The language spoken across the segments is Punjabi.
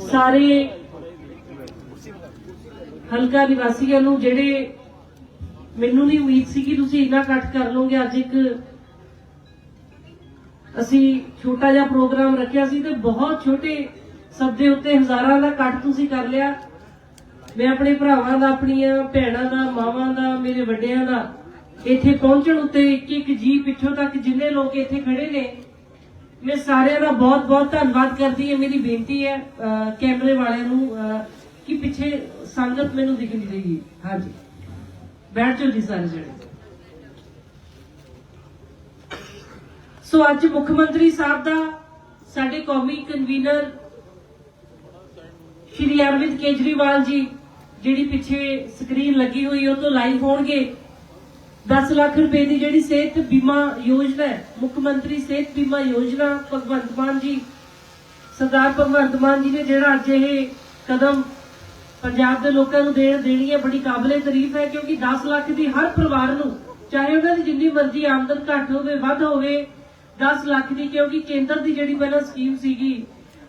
ਸਾਰੇ ਹਲਕਾ ਨਿਵਾਸੀਆਂ ਨੂੰ ਜਿਹੜੇ ਮੈਨੂੰ ਨਹੀਂ ਉਮੀਦ ਸੀ ਕਿ ਤੁਸੀਂ ਇੰਨਾ ਇਕੱਠ ਕਰ ਲਓਗੇ, ਅੱਜ ਇੱਕ ਅਸੀਂ ਛੋਟਾ ਜਿਹਾ ਪ੍ਰੋਗਰਾਮ ਰੱਖਿਆ ਸੀ ਤੇ ਬਹੁਤ ਛੋਟੇ ਸਭ ਦੇ ਉੱਤੇ ਹਜ਼ਾਰਾਂ ਦਾ ਇਕੱਠ ਤੁਸੀਂ ਕਰ ਲਿਆ। ਮੈਂ ਆਪਣੇ ਭਰਾਵਾਂ ਦਾ, ਆਪਣੀਆਂ ਭੈਣਾਂ ਦਾ, ਮਾਵਾਂ ਦਾ, ਮੇਰੇ ਵੱਡਿਆਂ ਦਾ ਇੱਥੇ ਪਹੁੰਚਣ ਉੱਤੇ ਇੱਕ ਇੱਕ ਜੀ ਪਿੱਛੋਂ ਤੱਕ ਜਿੰਨੇ ਲੋਕ ਇੱਥੇ ਖੜੇ ਨੇ ਮੈਂ ਸਾਰਿਆਂ ਦਾ ਬਹੁਤ ਬਹੁਤ ਧੰਨਵਾਦ ਕਰਦੀ ਹਾਂ। ਮੇਰੀ ਬੇਨਤੀ ਹੈ ਕੈਮਰੇ ਵਾਲਿਆਂ ਨੂੰ ਕਿ ਪਿੱਛੇ ਸੰਗਤ ਮੈਨੂੰ ਦਿਖ ਨਹੀਂ ਰਹੀ। ਹਾਂਜੀ। ਬੈਠ ਜਾਓ ਜੀ ਸਾਰੇ ਜਣੇ। ਸੋ ਅੱਜ ਮੁੱਖ ਮੰਤਰੀ ਸਾਹਿਬ ਦਾ ਸਾਡੇ ਕੌਮੀ ਕਨਵੀਨਰ ਸ਼੍ਰੀ ਅਰਵਿੰਦ ਕੇਜਰੀਵਾਲ ਜੀ, ਜਿਹੜੀ ਪਿੱਛੇ ਸਕਰੀਨ ਲੱਗੀ ਹੋਈ, ਉਹ ਤੋਂ ਲਾਈਵ ਹੋਣਗੇ। 10 ਲੱਖ ਰੁਪਏ ਦੀ ਜਿਹੜੀ ਸਿਹਤ ਬੀਮਾ ਯੋਜਨਾ ਹੈ, ਮੁੱਖ ਮੰਤਰੀ ਸਿਹਤ ਬੀਮਾ ਯੋਜਨਾ, ਭਗਵੰਤ ਮਾਨ ਜੀ, ਸਰਦਾਰ ਭਗਵੰਤ ਮਾਨ ਜੀ ਨੇ ਜਿਹੜਾ ਅੱਜ ਇਹ ਕਦਮ ਪੰਜਾਬ ਦੇ ਲੋਕਾਂ ਨੂੰ ਦੇਣ ਦੇਣੀ ਹੈ, ਬੜੀ ਕਾਬਲੇ ਤਾਰੀਫ ਹੈ, ਕਿਉਂਕਿ 10 ਲੱਖ ਦੀ ਹਰ ਪਰਿਵਾਰ ਨੂੰ, ਚਾਹੇ ਉਹਨਾਂ ਦੀ ਜਿੰਨੀ ਮਰਜ਼ੀ ਆਮਦਨ ਘੱਟ ਹੋਵੇ, ਵੱਧ ਹੋਵੇ 10 ਲੱਖ ਦੀ, ਕਿਉਂਕਿ ਕੇਂਦਰ ਦੀ ਜਿਹੜੀ ਪਹਿਲਾਂ ਸਕੀਮ ਸੀਗੀ,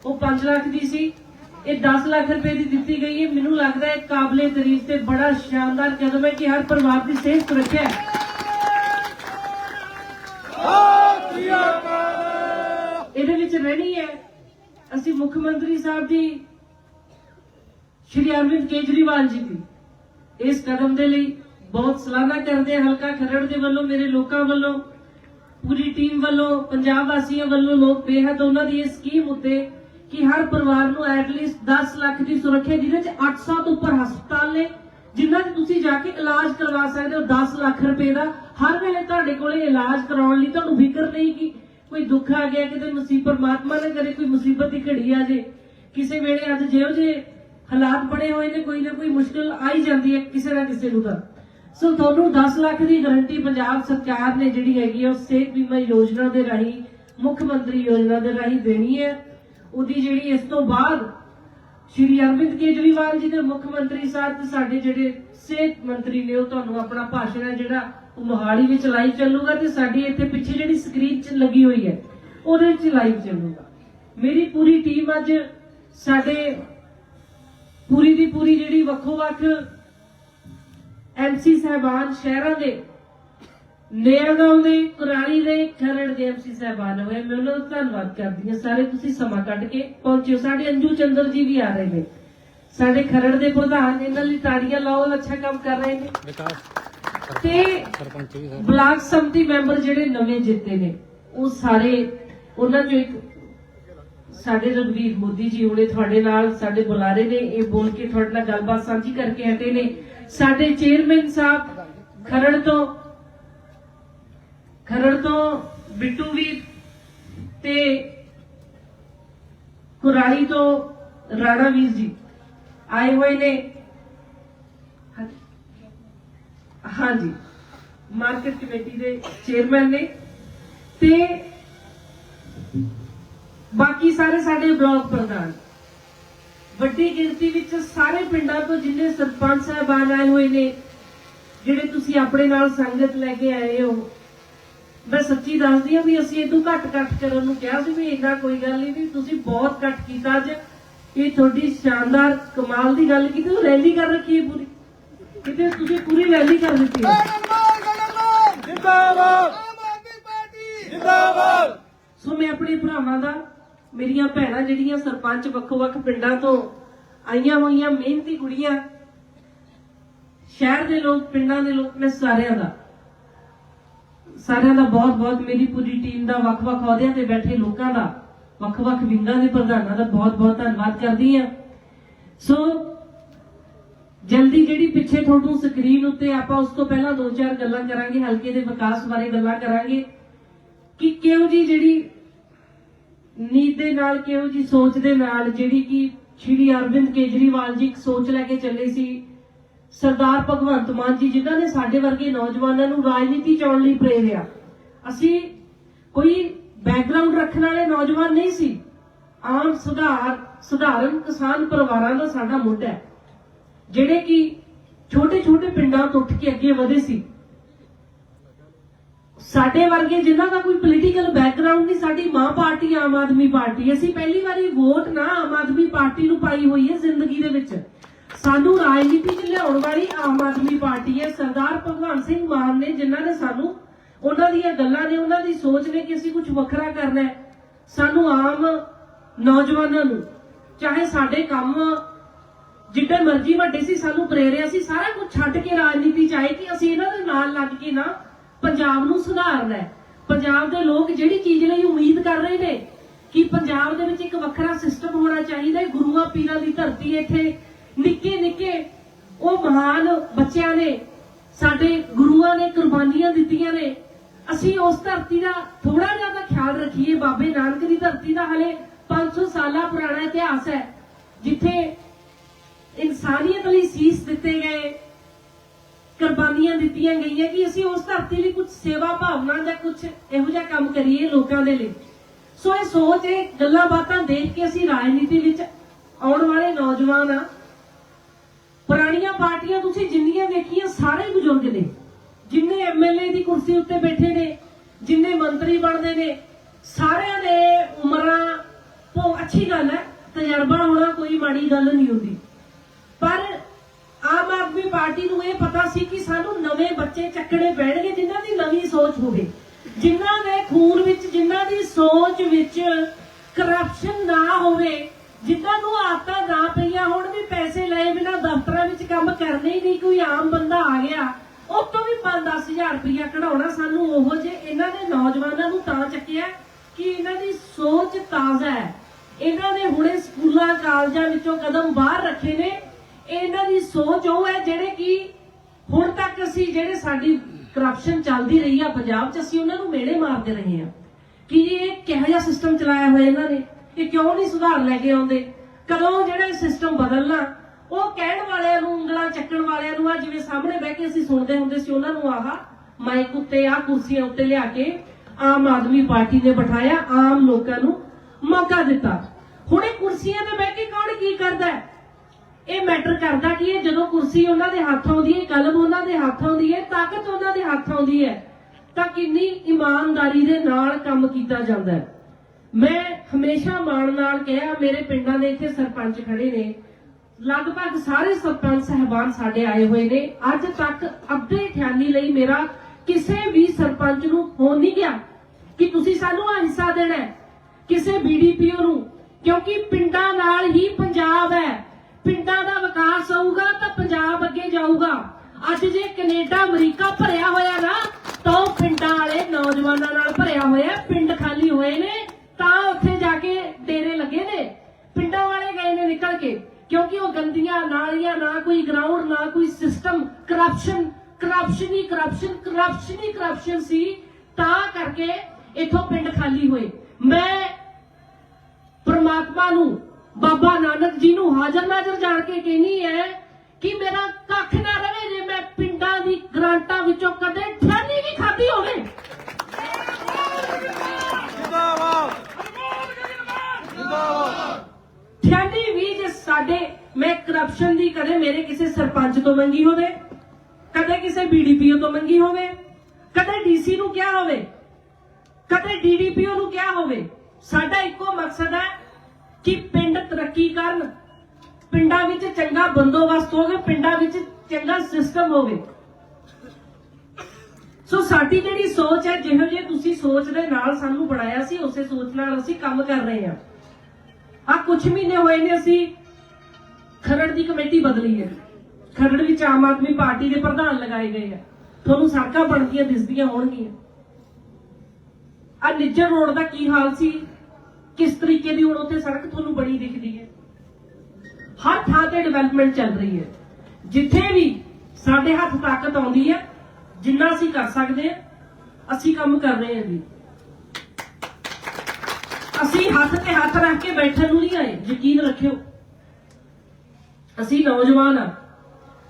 ਉਹ 5 ਲੱਖ ਦੀ ਸੀ। ਇਹ 10 ਲੱਖ ਰੁਪਏ ਦੀ ਦਿੱਤੀ ਗਈ ਹੈ। ਮੈਨੂੰ ਲੱਗਦਾ ਹੈ ਕਾਬਲੇ ਤਾਰੀਫ ਤੇ ਬੜਾ ਸ਼ਾਨਦਾਰ ਕਦਮ ਹੈ ਕਿ ਹਰ ਪਰਿਵਾਰ ਦੀ ਸਿਹਤ ਸੁਰੱਖਿਆ ਹੈ। ਇਹਦੇ ਵਿੱਚ ਰਹਿਣੀ ਹੈ। ਅਸੀਂ ਮੁੱਖ ਮੰਤਰੀ ਸਾਹਿਬ ਦੀ ਸ਼੍ਰੀ ਅਰਵਿੰਦ ਕੇਜਰੀਵਾਲ ਜੀ ਦੀ ਇਸ ਕਦਮ ਦੇ ਲਈ ਬਹੁਤ ਸਲਾਹਨਾ ਕਰਦੇ ਹਲਕਾ ਖਰੜ ਦੇ ਵੱਲੋਂ, ਮੇਰੇ ਲੋਕਾਂ ਵੱਲੋਂ, ਪੂਰੀ ਟੀਮ ਵੱਲੋਂ, ਪੰਜਾਬ ਵਾਸੀਆਂ ਵੱਲੋਂ ਲੋਕ ਬੇਹੱਦ ਉਹਨਾਂ ਦੀ ਇਹ ਸਕੀਮ ਉੱਤੇ ਕਿ ਹਰ ਪਰਿਵਾਰ ਨੂੰ ਐਟਲੀਸਟ 10 ਲੱਖ ਦੀ ਸੁਰੱਖਿਆ, ਜਿਹਦੇ ਚ 800 ਤੋਂ ਉੱਪਰ ਹਸਪਤਾਲ ਨੇ, ਜਿਨ੍ਹਾਂ 'ਚ ਤੁਸੀਂ ਜਾ ਕੇ ਇਲਾਜ ਕਰਵਾ ਸਕਦੇ ਹੋ 10 ਲੱਖ ਰੁਪਏ ਦਾ। ਹਰ ਵੇਲੇ ਤੁਹਾਡੇ ਕੋਲੇ ਇਲਾਜ ਕਰਾਉਣ ਲਈ ਤੁਹਾਨੂੰ ਫਿਕਰ ਨਹੀਂ ਕਿ ਕੋਈ ਦੁੱਖ ਆ ਗਿਆ, ਕਿਤੇ ਮੁਸੀਬਤ, ਪਰਮਾਤਮਾ ਨੇ ਕਰੇ ਕੋਈ ਮੁਸੀਬਤ ਦੀ ਘੜੀ ਆ ਜੇ। ਕਿਸੇ ਵੇਲੇ ਅੱਜ ਜਿਹੋ ਜੇ ਹਾਲਾਤ ਬਣੇ ਹੋਏ ਨੇ, ਕੋਈ ਨਾ ਕੋਈ ਮੁਸ਼ਕਲ ਆਈ ਜਾਂਦੀ ਹੈ ਕਿਸੇ ਨਾ ਕਿਸੇ ਨੂੰ ਤਾਂ। ਸੋ ਤੁਹਾਨੂੰ 10 ਲੱਖ ਦੀ ਗਾਰੰਟੀ ਪੰਜਾਬ ਸਰਕਾਰ ਨੇ ਜਿਹੜੀ ਹੈਗੀ ਹੈ ਉਹ ਸਿਹਤ ਬੀਮਾ ਯੋਜਨਾ ਦੇ ਰਾਹੀਂ, ਮੁੱਖ ਮੰਤਰੀ ਯੋਜਨਾ ਦੇ ਰਾਹੀਂ ਦੇਣੀ ਹੈ। ਉਹਦੀ ਜਿਹੜੀ ਇਸ ਤੋਂ ਬਾਅਦ ਸ਼੍ਰੀ ਅਰਵਿੰਦ ਕੇਜਰੀਵਾਲ ਜੀ ਦੇ ਮੁੱਖ ਮੰਤਰੀ ਸਾਹਿਬ ਤੇ ਸਾਡੇ ਜਿਹੜੇ ਸਿਹਤ ਮੰਤਰੀ ਨੇ ਉਹ ਤੁਹਾਨੂੰ ਆਪਣਾ ਭਾਸ਼ਣ ਹੈ, ਜਿਹੜਾ ਉਹ ਮੋਹਾਲੀ ਵਿੱਚ ਲਾਈਵ ਚੱਲੂਗਾ ਤੇ ਸਾਡੀ ਇੱਥੇ ਪਿੱਛੇ ਜਿਹੜੀ ਸਕਰੀਨ 'ਚ ਲੱਗੀ ਹੋਈ ਹੈ, ਉਹਦੇ ਵਿੱਚ ਲਾਈਵ ਚੱਲੂਗਾ। ਮੇਰੀ ਪੂਰੀ ਟੀਮ ਅੱਜ ਸਾਡੇ ਪੂਰੀ ਦੀ ਪੂਰੀ ਜਿਹੜੀ ਵੱਖੋ ਵੱਖ ਐਮਸੀ ਸਾਹਿਬਾਨ ਸ਼ਹਿਰਾਂ ਦੇ ਨੇਰਗਾਉਂ ਦੇ ਕੁਰਾਲੀ ਦੇ ਖਰੜ ਦੇ ਐਮਸੀ ਸਾਹਿਬਾਨ ਹੋਏ। ਮੈਂ ਉਹਨਾਂ ਦਾ ਧੰਨਵਾਦ ਕਰਦੀ ਹਾਂ। ਸਾਰੇ ਤੁਸੀਂ ਸਮਾਂ ਕੱਢ ਕੇ ਪਹੁੰਚਿਓ। ਸਾਡੇ ਅੰਜੂ ਚੰਦਰ ਜੀ ਵੀ ਆ ਰਹੇ ਨੇ। ਸਾਡੇ ਖਰੜ ਦੇ ਪ੍ਰਧਾਨ ਇਹਨਾਂ ਲਈ ਤਾੜੀਆਂ ਲਾਓ ਅੱਛਾ ਕੰਮ ਕਰ ਰਹੇ ਨੇ। ਵਿਕਾਸ ਤੇ ਸਰਪੰਚ ਵੀ ਬਲਾਕ ਸੰਮਤੀ ਮੈਂਬਰ ਜਿਹੜੇ ਨਵੇਂ ਜਿੱਤੇ ਨੇ ਉਹ ਸਾਰੇ ਉਹਨਾਂ ਚੋਂ ਇੱਕ ਸਾਡੇ ਰਗਵੀਰ ਮੋਦੀ ਜੀ ਹੁਣੇ ਤੁਹਾਡੇ ਨਾਲ ਸਾਡੇ ਬੁਲਾਰੇ ਨੇ। ਇਹ ਬੋਲ ਕੇ ਤੁਹਾਡੇ ਨਾਲ ਗੱਲਬਾਤ ਸਾਂਝੀ ਕਰਕੇ ਹਟੇ ਨੇ। ਸਾਡੇ ਚੇਅਰਮੈਨ ਸਾਹਿਬ ਖਰੜ ਤੋਂ ਖਰੜ ਤੋਂ ਬਿੱਟੂ ਵੀਰ ਤੇ ਕੁਰਾਲੀ ਤੋਂ ਰਾਣਾ ਵੀਰ ਜੀ ਆਏ ਹੋਏ ਨੇ। ਹਾਂਜੀ। ਮਾਰਕੀਟ ਕਮੇਟੀ ਦੇ ਚੇਅਰਮੈਨ ਨੇ। ਤੇ ਬਾਕੀ ਸਾਰੇ ਸਾਡੇ ਬਲਾਕ ਪ੍ਰਧਾਨ। ਵੱਡੀ ਗਿਣਤੀ ਵਿੱਚ ਸਾਰੇ ਪਿੰਡਾਂ ਤੋਂ ਜਿੰਨੇ ਸਰਪੰਚ ਸਾਹਿਬਾਨ ਆਏ ਹੋਏ ਨੇ, ਜਿਹੜੇ ਤੁਸੀਂ ਆਪਣੇ ਨਾਲ ਸੰਗਤ ਲੈ ਕੇ ਆਏ ਹੋ ਮੈਂ ਸੱਚੀ ਦੱਸਦੀ ਹਾਂ ਵੀ ਅਸੀਂ ਇਹ ਤੋਂ ਘੱਟ ਘੱਟ ਕਰਨ ਨੂੰ ਕਿਹਾ ਸੀ ਵੀ ਇੰਨਾ ਕੋਈ ਗੱਲ ਨਹੀਂ ਵੀ ਤੁਸੀਂ ਬਹੁਤ ਘੱਟ ਕੀਤਾ ਅੱਜ। ਇਹ ਤੁਹਾਡੀ ਸ਼ਾਨਦਾਰ ਕਮਾਲ ਦੀ ਗੱਲ ਕੀਤੀ ਉਹ ਰੈਲੀ ਕਰ ਰੱਖੀ ਹੈ ਪੂਰੀ। ਕਿਤੇ ਤੁਸੀਂ ਪੂਰੀ ਰੈਲੀ ਕਰ ਦਿੱਤੀ ਹੈ। ਜਿੰਦਾਬਾਦ! ਆਮ ਆਦਮੀ ਪਾਰਟੀ ਜਿੰਦਾਬਾਦ! ਸੋ ਮੈਂ ਆਪਣੇ ਭਰਾਵਾਂ ਦਾ ਮੇਰੀਆਂ ਭੈਣਾਂ ਜਿਹੜੀਆਂ ਸਰਪੰਚ ਵੱਖੋ-ਵੱਖ ਪਿੰਡਾਂ ਤੋਂ ਆਈਆਂ ਹੋਈਆਂ ਮਿਹਨਤੀ ਕੁੜੀਆਂ ਸ਼ਹਿਰ ਦੇ ਲੋਕ ਪਿੰਡਾਂ ਦੇ ਲੋਕ ਮੈਂ ਸਾਰਿਆਂ ਦਾ। ਸਾਰਿਆਂ ਦਾ ਬਹੁਤ-ਬਹੁਤ ਮੇਰੀ ਪੂਰੀ ਟੀਮ ਦਾ ਵੱਖ-ਵੱਖ ਅਹੁਦਿਆਂ ਤੇ ਬੈਠੇ ਲੋਕਾਂ ਦਾ ਵੱਖ-ਵੱਖ ਵਿੰਗਾਂ ਦੇ ਪ੍ਰਧਾਨਾਂ ਦਾ ਬਹੁਤ-ਬਹੁਤ ਧੰਨਵਾਦ ਕਰਦੀ ਹਾਂ। ਸੋ ਜਲਦੀ ਜਿਹੜੀ ਪਿੱਛੇ ਤੁਹਾਨੂੰ ਸਕਰੀਨ ਉੱਤੇ ਆਪਾਂ ਉਸ ਤੋਂ ਪਹਿਲਾਂ ਦੋ ਚਾਰ ਗੱਲਾਂ ਕਰਾਂਗੇ, ਹਲਕੇ ਦੇ ਵਿਕਾਸ ਬਾਰੇ ਗੱਲਾਂ ਕਰਾਂਗੇ, ਕਿ ਕਿਉਂ ਜੀ ਜਿਹੜੀ ਨੀਤ ਦੇ ਨਾਲ ਕਿਉਂ ਜੀ ਸੋਚ ਦੇ ਨਾਲ, ਜਿਹੜੀ ਕਿ ਸ਼੍ਰੀ ਅਰਵਿੰਦ ਕੇਜਰੀਵਾਲ ਜੀ ਇੱਕ ਸੋਚ ਲੈ ਕੇ ਚੱਲੇ ਸੀ ਸਰਦਾਰ ਭਗਵੰਤ ਮਾਨ ਜੀ, ਜਿਨ੍ਹਾਂ ਨੇ ਸਾਡੇ ਵਰਗੇ ਨੌਜਵਾਨਾਂ ਨੂੰ ਰਾਜਨੀਤੀ ਚ ਲਈ ਪ੍ਰੇਰਿਆ। ਅਸੀਂ ਕੋਈ ਬੈਕਗ੍ਰਾਉਂਡ ਰੱਖਣ ਵਾਲੇ ਨੌਜਵਾਨ ਨਹੀਂ ਸੀ। ਆਮ ਸੁਧਾਰ ਸਧਾਰਨ ਕਿਸਾਨ ਪਰਿਵਾਰਾਂ ਦਾ ਸਾਡਾ ਮੁੱਢ ਹੈ, ਜਿਹੜੇ ਕਿ ਛੋਟੇ ਛੋਟੇ ਪਿੰਡਾਂ ਤੋਂ ਉੱਠ ਕੇ ਅੱਗੇ ਵਧੇ ਸੀ। ਸਾਡੇ ਵਰਗੇ ਜਿਨ੍ਹਾਂ ਦਾ ਕੋਈ ਪੋਲੀਟੀਕਲ ਬੈਕਗ੍ਰਾਉਂਡ ਨਹੀਂ, ਸਾਡੀ ਮਾਂ ਪਾਰਟੀ, ਆਮ ਆਦਮੀ ਪਾਰਟੀ। ਅਸੀਂ ਪਹਿਲੀ ਵਾਰੀ ਵੋਟ ਨਾ ਆਮ ਆਦਮੀ ਪਾਰਟੀ ਨੂੰ ਪਾਈ ਹੋਈ ਹੈ ਜ਼ਿੰਦਗੀ ਦੇ ਵਿੱਚ। ਸਾਨੂੰ ਰਾਜਨੀਤੀ 'ਚ ਲਿਆਉਣ ਵਾਲੀ ਆਮ ਆਦਮੀ ਪਾਰਟੀ ਹੈ, ਸਰਦਾਰ ਭਗਵੰਤ ਸਿੰਘ ਮਾਨ ਨੇ, ਜਿਨ੍ਹਾਂ ਨੇ ਸਾਨੂੰ ਉਹਨਾਂ ਦੀਆਂ ਗੱਲਾਂ ਨੇ, ਉਹਨਾਂ ਦੀ ਸੋਚ ਨੇ ਕਿ ਅਸੀਂ ਕੁਝ ਵੱਖਰਾ ਕਰਨਾ ਹੈ। ਸਾਨੂੰ ਆਮ ਨੌਜਵਾਨਾਂ ਨੂੰ, ਚਾਹੇ ਸਾਡੇ ਕੰਮ ਜਿੱਡੇ ਮਰਜ਼ੀ ਵੱਡੇ ਸੀ, ਸਾਨੂੰ ਪ੍ਰੇਰਿਆ ਸੀ, ਸਾਰਾ ਕੁਝ ਛੱਡ ਕੇ ਰਾਜਨੀਤੀ ਚ ਆਏ ਕਿ ਅਸੀਂ ਇਹਨਾਂ ਦੇ ਨਾਲ ਲੱਗ ਕੇ ਨਾ ਪੰਜਾਬ ਨੂੰ ਸੁਧਾਰਨਾ ਹੈ। ਪੰਜਾਬ ਦੇ ਲੋਕ ਜਿਹੜੀ ਚੀਜ਼ ਲਈ ਉਮੀਦ ਕਰ ਰਹੇ ਨੇ ਕਿ ਪੰਜਾਬ ਦੇ ਵਿੱਚ ਇੱਕ ਵੱਖਰਾ ਸਿਸਟਮ ਹੋਣਾ ਚਾਹੀਦਾ ਹੈ। ਗੁਰੂਆਂ ਪੀਰਾਂ ਦੀ ਧਰਤੀ ਇੱਥੇ। ਨਿੱਕੇ ਨਿੱਕੇ, ਉਹ ਮਹਾਨ ਬੱਚਿਆਂ ਨੇ, ਸਾਡੇ ਗੁਰੂਆਂ ਨੇ ਕੁਰਬਾਨੀਆਂ ਦਿੱਤੀਆਂ ਨੇ। ਅਸੀਂ ਉਸ ਧਰਤੀ ਦਾ ਥੋੜਾ ਜਿਹਾ ਤਾਂ ਖਿਆਲ ਰੱਖੀਏ, ਬਾਬੇ ਨਾਨਕ ਦੀ ਧਰਤੀ ਦਾ ਹਲੇ 500 ਸਾਲਾ ਪੁਰਾਣਾ ਇਤਿਹਾਸ ਹੈ, ਜਿੱਥੇ ਇਨਸਾਨੀਅਤ ਲਈ ਸੀਸ ਦਿੱਤੇ ਗਏ, ਕੁਰਬਾਨੀਆਂ ਦਿੱਤੀਆਂ ਗਈਆਂ ਕਿ ਅਸੀਂ ਉਸ ਧਰਤੀ ਲਈ ਕੁਝ ਸੇਵਾ ਭਾਵਨਾ ਜਾਂ ਕੁਝ ਇਹੋ ਜਿਹਾ ਕੰਮ ਕਰੀਏ ਲੋਕਾਂ ਦੇ ਲਈ। ਸੋ ਇਹ ਸੋਚ, ਇਹ ਗੱਲਾਂ ਬਾਤਾਂ ਦੇਖ ਕੇ ਅਸੀਂ ਰਾਜਨੀਤੀ ਵਿੱਚ ਆਉਣ ਵਾਲੇ ਨੌਜਵਾਨ ਆ। ਪੁਰਾਣੀਆਂ ਪਾਰਟੀਆਂ ਤੁਸੀਂ ਜਿੰਨੀਆਂ ਵੇਖੀਆਂ ਸਾਰੇ ਬਜ਼ੁਰਗ ਨੇ, ਜਿੰਨੇ ਐਮਐਲਏ ਦੀ ਕੁਰਸੀ ਉੱਤੇ ਬੈਠੇ ਨੇ, ਜਿੰਨੇ ਮੰਤਰੀ ਬਣਦੇ ਨੇ, ਸਾਰਿਆਂ ਦੇ ਉਮਰਾਂ ਤੋਂ ਅੱਛੀ ਗੱਲ ਹੈ, ਤਜਰਬਾ ਹੋਣਾ ਕੋਈ ਮਾੜੀ ਗੱਲ ਨਹੀਂ ਹੁੰਦੀ। ਪਰ ਆਮ ਆਦਮੀ ਪਾਰਟੀ ਨੂੰ ਇਹ ਪਤਾ ਸੀ ਕਿ ਸਾਨੂੰ ਨਵੇਂ ਬੱਚੇ ਚੱਕਣੇ ਪੈਣਗੇ, ਜਿਨ੍ਹਾਂ ਦੀ ਨਵੀਂ ਸੋਚ ਹੋਵੇ, ਜਿਨ੍ਹਾਂ ਦੇ ਖੂਨ ਵਿੱਚ, ਜਿਨ੍ਹਾਂ ਦੀ ਸੋਚ ਵਿੱਚ ਕਰਪਸ਼ਨ ਨਾ ਹੋਵੇ ਜਿਨ੍ਹਾਂ ਨੂੰ ਆਦਤਾਂ ਨਾ ਪਈਆਂ ਹੋਣ ਵੀ ਪੈਸੇ ਲਏ ਬਿਨਾਂ ਦਫ਼ਤਰਾਂ ਵਿੱਚ ਕੰਮ ਕਰਨੇ ਹੀ ਨਹੀਂ, ਕੋਈ ਆਮ ਬੰਦਾ ਆ ਗਿਆ। ਉਹ ਤੋਂ ਵੀ 5-10000 ਰੁਪਇਆ ਕਢਾਉਣਾ ਸਾਨੂੰ ਉਹੋ ਜੇ, ਇਹਨਾਂ ਦੇ ਨੌਜਵਾਨਾਂ ਨੂੰ ਤਾਂ ਚੱਕਿਆ ਕਿ ਇਹਨਾਂ ਦੀ ਸੋਚ ਤਾਜ਼ਾ ਹੈ। ਇਹਨਾਂ ਨੇ ਹੁਣੇ ਸਕੂਲਾਂ, ਕਾਲਜਾਂ ਵਿੱਚੋਂ ਕਦਮ ਬਾਹਰ ਰੱਖੇ ਨੇ। ਇਹਨਾਂ ਦੀ ਸੋਚ ਉਹ ਹੈ ਜਿਹੜੇ ਕਿ ਹੁਣ ਤੱਕ ਅਸੀਂ ਜਿਹੜੇ ਸਾਡੀ ਕਰਪਸ਼ਨ ਚੱਲਦੀ ਰਹੀ ਆ, ਪੰਜਾਬ 'ਚ ਅਸੀਂ ਉਹਨਾਂ ਨੂੰ ਮੇਲੇ ਮਾਰਦੇ ਰਹੇ ਆ ਕਿ ਇਹ ਕਿਹੋ ਜਿਹਾ ਸਿਸਟਮ ਚਲਾਇਆ ਹੋਇਆ ਇਹਨਾਂ ਨੇ? ਇਹ ਕਿਉਂ ਨਹੀਂ ਸੁਧਾਰ ਲੈ ਕੇ ਆਉਂਦੇ? ਕਦੋਂ ਜਿਹੜਾ ਸਿਸਟਮ ਬਦਲਣਾ? ਉਹ ਕਹਿਣ ਵਾਲਿਆਂ ਨੂੰ, ਉਂਗਲਾਂ ਚੱਕਣ ਵਾਲਿਆਂ ਨੂੰ ਆ, ਜਿਵੇਂ ਸਾਹਮਣੇ ਬਹਿ ਕੇ ਅਸੀਂ ਸੁਣਦੇ ਹੁੰਦੇ ਸੀ, ਉਹਨਾਂ ਨੂੰ ਆਹ ਮਾਈਕ ਉੱਤੇ ਆ ਕੁਰਸੀਆਂ ਉੱਤੇ ਲਿਆ ਕੇ ਆਮ ਆਦਮੀ ਪਾਰਟੀ ਨੇ ਬਿਠਾਇਆ, ਆਮ ਲੋਕਾਂ ਨੂੰ ਮੌਕਾ ਦਿੱਤਾ। ਹੁਣ ਇਹ ਕੁਰਸੀਆਂ ਤੇ ਬਹਿ ਕੇ ਕੌਣ ਕੀ ਕਰਦਾ ਹੈ? ਇਹ ਮੈਟਰ ਕਰਦਾ ਕਿ ਇਹ ਜਦੋਂ ਕੁਰਸੀ ਉਹਨਾਂ ਦੇ ਹੱਥ ਆਉਂਦੀ ਹੈ, ਕਲਮ ਉਹਨਾਂ ਦੇ ਹੱਥ ਆਉਂਦੀ ਹੈ, ਤਾਕਤ ਉਹਨਾਂ ਦੇ ਹੱਥ ਆਉਂਦੀ ਹੈ, ਤਾਂ ਕਿੰਨੀ ਇਮਾਨਦਾਰੀ ਦੇ ਨਾਲ ਕੰਮ ਕੀਤਾ ਜਾਂਦਾ ਹੈ। ਮੈਂ ਹਮੇਸ਼ਾ ਮਾਣ ਨਾਲ ਕਿਹਾ, ਮੇਰੇ ਪਿੰਡਾਂ ਦੇ ਇੱਥੇ ਸਰਪੰਚ ਖੜੇ ਨੇ। ਲਗਭਗ ਸਾਰੇ ਸਰਪੰਚ ਸਹਿਬਾਨ ਸਾਡੇ ਆਏ ਹੋਏ ਨੇ। ਅੱਜ ਤੱਕ ਅੱਧੇ ਖਿਆਲੀ ਲਈ ਮੇਰਾ ਕਿਸੇ ਵੀ ਸਰਪੰਚ ਨੂੰ ਫੋਨ ਨਹੀਂ ਗਿਆ ਕਿ ਤੁਸੀਂ ਸਾਨੂੰ ਆਹ ਹਿੱਸਾ ਦੇਣਾ ਕਿਸੇ ਬੀਡੀਪੀਓ ਨੂੰ। ਕਿਉਂਕਿ ਪਿੰਡਾਂ ਨਾਲ ਹੀ ਪੰਜਾਬ ਹੈ। ਪਿੰਡਾਂ ਦਾ ਵਿਕਾਸ ਹੋਊਗਾ ਤਾਂ ਪੰਜਾਬ ਅੱਗੇ ਜਾਊਗਾ। ਅੱਜ ਜੇ ਕੈਨੇਡਾ, ਅਮਰੀਕਾ ਭਰਿਆ ਹੋਇਆ ਨਾ, ਤਾਂ ਉਹ ਪਿੰਡਾਂ ਵਾਲੇ ਨੌਜਵਾਨਾਂ ਨਾਲ ਭਰਿਆ ਹੋਇਆ, ਪਿੰਡ ਖਾਲੀ ਹੋਏ ਨੇ। ਤਾਂ ਉੱਥੇ ਜਾ ਕੇ ਡੇਰੇ ਲੱਗੇ ਨੇ, ਪਿੰਡਾਂ ਵਾਲੇ ਗਏ ਨੇ ਨਿਕਲ ਕੇ, ਕਿਉਂਕਿ ਉਹ ਗੰਦੀਆਂ ਨਾਲੀਆਂ, ਨਾ ਕੋਈ ਗਰਾਊਂਡ ਨਾ ਕੋਈ ਸਿਸਟਮ ਕਰਪਸ਼ਨ ਕਰਪਸ਼ਨ ਹੀ ਕਰਪਸ਼ਨ ਕਰਪਸ਼ਨ ਹੀ ਕਰਪਸ਼ਨ ਸੀ, ਤਾਂ ਕਰਕੇ ਇਥੋਂ ਪਿੰਡ ਖਾਲੀ ਹੋਏ। ਮੈਂ ਪ੍ਰਮਾਤਮਾ ਨੂੰ, ਬਾਬਾ ਨਾਨਕ ਜੀ ਨੂੰ ਹਾਜ਼ਰ ਨਾਜ਼ਰ ਜਾਣ ਕੇ ਕਹਿਨੀ ਹੈ ਕਿ ਮੇਰਾ ਕੱਖ ਨਾ ਰਵੇ ਜੇ ਮੈਂ ਪਿੰਡਾਂ ਦੀ ਗ੍ਰਾਂਟਾਂ ਵਿੱਚੋਂ ਕਦੇ ਠਾਨੀ ਵੀ ਖਾਧੀ ਹੋਵੇ। ਜਿੰਦਾਬਾਦ ਵੀ ਜੇ ਸਾਡੇ, ਮੈਂ ਕਰਪਸ਼ਨ ਦੀ ਕਦੇ ਮੇਰੇ ਕਿਸੇ ਸਰਪੰਚ ਤੋਂ ਮੰਗੀ ਹੋਵੇ, ਕਦੇ ਕਿਸੇ ਬੀਡੀਪੀਓ ਤੋਂ ਮੰਗੀ ਹੋਵੇ, ਕਦੇ ਡੀਸੀ ਨੂੰ ਕਿਹਾ ਹੋਵੇ, ਕਦੇ ਡੀਡੀਪੀਓ ਨੂੰ ਕਿਹਾ ਹੋਵੇ, ਸਾਡਾ ਇੱਕੋ ਮਕਸਦ ਹੈ ਕਿ ਪਿੰਡ ਤਰੱਕੀ ਕਰਨ, ਪਿੰਡਾਂ ਵਿੱਚ ਚੰਗਾ ਬੰਦੋਬਸਤ ਹੋਵੇ, ਪਿੰਡਾਂ ਵਿੱਚ ਚੰਗਾ ਸਿਸਟਮ ਹੋਵੇ। ਸੋ ਸਾਡੀ ਜਿਹੜੀ ਸੋਚ ਹੈ, ਜਿਹੋ ਜਿਹੇ ਤੁਸੀਂ ਸੋਚ ਦੇ ਨਾਲ ਸਾਨੂੰ ਬਣਾਇਆ ਸੀ, ਉਸੇ ਸੋਚ ਨਾਲ ਅਸੀਂ ਕੰਮ ਕਰ ਰਹੇ ਹਾਂ। ਆ ਕੁਝ ਮਹੀਨੇ ਹੋਏ ਨੇ ਅਸੀਂ ਖਰੜ ਦੀ ਕਮੇਟੀ ਬਦਲੀ ਹੈ। ਖਰੜ ਵਿੱਚ ਆਮ ਆਦਮੀ ਪਾਰਟੀ ਦੇ ਪ੍ਰਧਾਨ ਲਗਾਏ ਗਏ ਆ। ਤੁਹਾਨੂੰ ਸੜਕਾਂ ਬਣਦੀਆਂ ਦਿਸਦੀਆਂ ਹੋਣਗੀਆਂ। ਆ ਨਿੱਜਰ ਰੋਡ ਦਾ ਕੀ ਹਾਲ ਸੀ? ਕਿਸ ਤਰੀਕੇ ਦੀ ਹੁਣ ਉੱਥੇ ਸੜਕ ਤੁਹਾਨੂੰ ਬਣੀ ਦਿਖਦੀ ਹੈ? ਹਰ ਥਾਂ ਤੇ ਡਿਵੈਲਪਮੈਂਟ ਚੱਲ ਰਹੀ ਹੈ। ਜਿੱਥੇ ਵੀ ਸਾਡੇ ਹੱਥ ਤਾਕਤ ਆਉਂਦੀ ਹੈ, ਜਿੰਨਾ ਅਸੀਂ ਕਰ ਸਕਦੇ ਹਾਂ, ਅਸੀਂ ਕੰਮ ਕਰ ਰਹੇ ਹਾਂ ਜੀ। ਅਸੀਂ ਹੱਥ ਤੇ ਹੱਥ ਰੱਖ ਕੇ ਬੈਠਣ ਨੂੰ ਨਹੀਂ ਆਏ ਯਕੀਨ ਰੱਖਿਓ। ਅਸੀਂ ਨੌਜਵਾਨ ਆ।